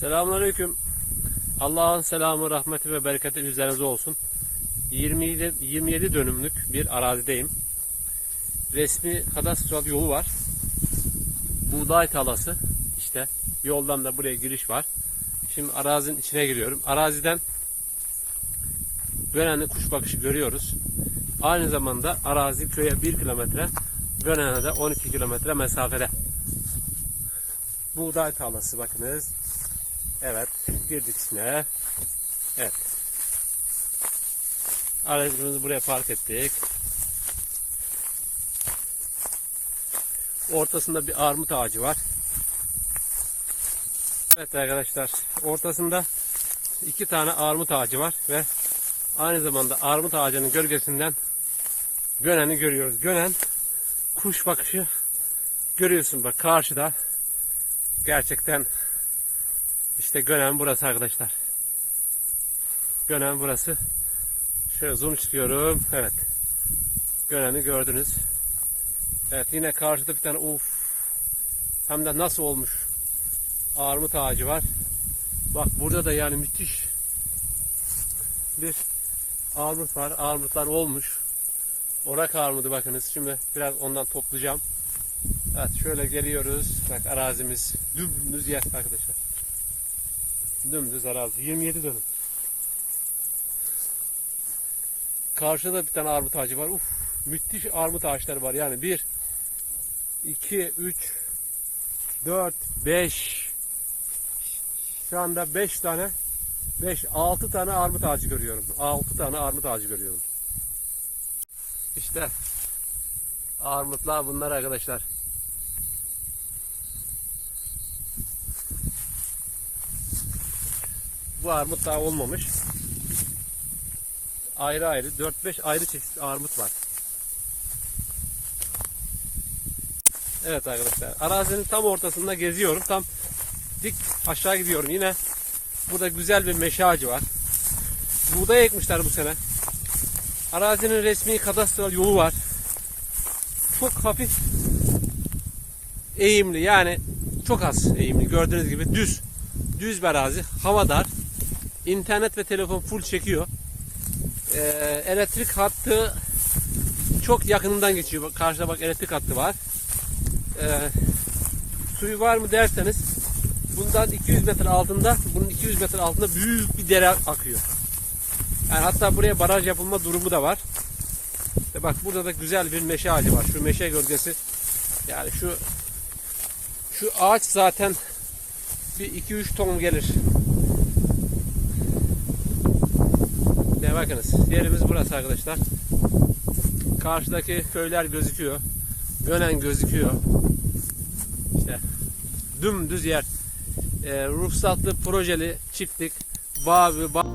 Selamünaleyküm. Allah'ın selamı, rahmeti ve bereketi üzerinize olsun. 27, 27 dönümlük bir arazideyim. Resmi kadastral yolu var. Buğday talası. İşte yoldan da buraya giriş var. Şimdi arazinin içine giriyorum. Araziden Gönenli kuş bakışı görüyoruz. Aynı zamanda arazi köye 1 kilometre, Gönen'e de 12 kilometre mesafede. Buğday tarlası bakınız. Evet, girdik içine. Evet. Aracımızı buraya park ettik. Ortasında bir armut ağacı var. Evet arkadaşlar, ortasında iki tane armut ağacı var ve aynı zamanda armut ağacının gölgesinden Gönen'i görüyoruz. Gönen kuş bakışı görüyorsun bak karşıda. Gerçekten işte Gönen burası arkadaşlar. Gönen burası. Şöyle zoom çıkıyorum. Evet. Gönen'i gördünüz. Evet yine karşıda bir tane uf. Hem de nasıl olmuş. Armut ağacı var. Bak burada da yani müthiş bir armut var. Armutlar olmuş. Orak armudu bakınız. Şimdi biraz ondan toplayacağım. Evet şöyle geliyoruz. Bak arazimiz dümdüz yer arkadaşlar. Dümdüz arazi. 27 dönüm. Karşıda bir tane armut ağacı var. Uf, müthiş armut ağaçları var. Yani 1 2 3 4 5 şu anda 5 tane 5 6 tane armut ağacı görüyorum. 6 tane armut ağacı görüyorum. İşte armutlar bunlar arkadaşlar. Armut daha olmamış. Ayrı ayrı 4-5 ayrı çeşit armut var. Evet arkadaşlar arazinin tam ortasında geziyorum. Tam dik aşağı gidiyorum. Yine burada güzel bir meşe ağacı var. Buğday ekmişler bu sene. Arazinin resmi kadastral yolu var. Çok hafif eğimli yani çok az eğimli gördüğünüz gibi düz düz bir arazi hava dar internet ve telefon full çekiyor. Ee, elektrik hattı çok yakınından geçiyor. Bak, karşıda bak elektrik hattı var. Ee, suyu var mı derseniz bundan 200 metre altında bunun 200 metre altında büyük bir dere akıyor. Yani hatta buraya baraj yapılma durumu da var. İşte bak burada da güzel bir meşe ağacı var. Şu meşe gölgesi. Yani şu şu ağaç zaten bir 2-3 ton gelir. Bakınız yerimiz burası arkadaşlar. Karşıdaki köyler gözüküyor. Gönen gözüküyor. İşte dümdüz yer. Ee, ruhsatlı projeli çiftlik bağ bağ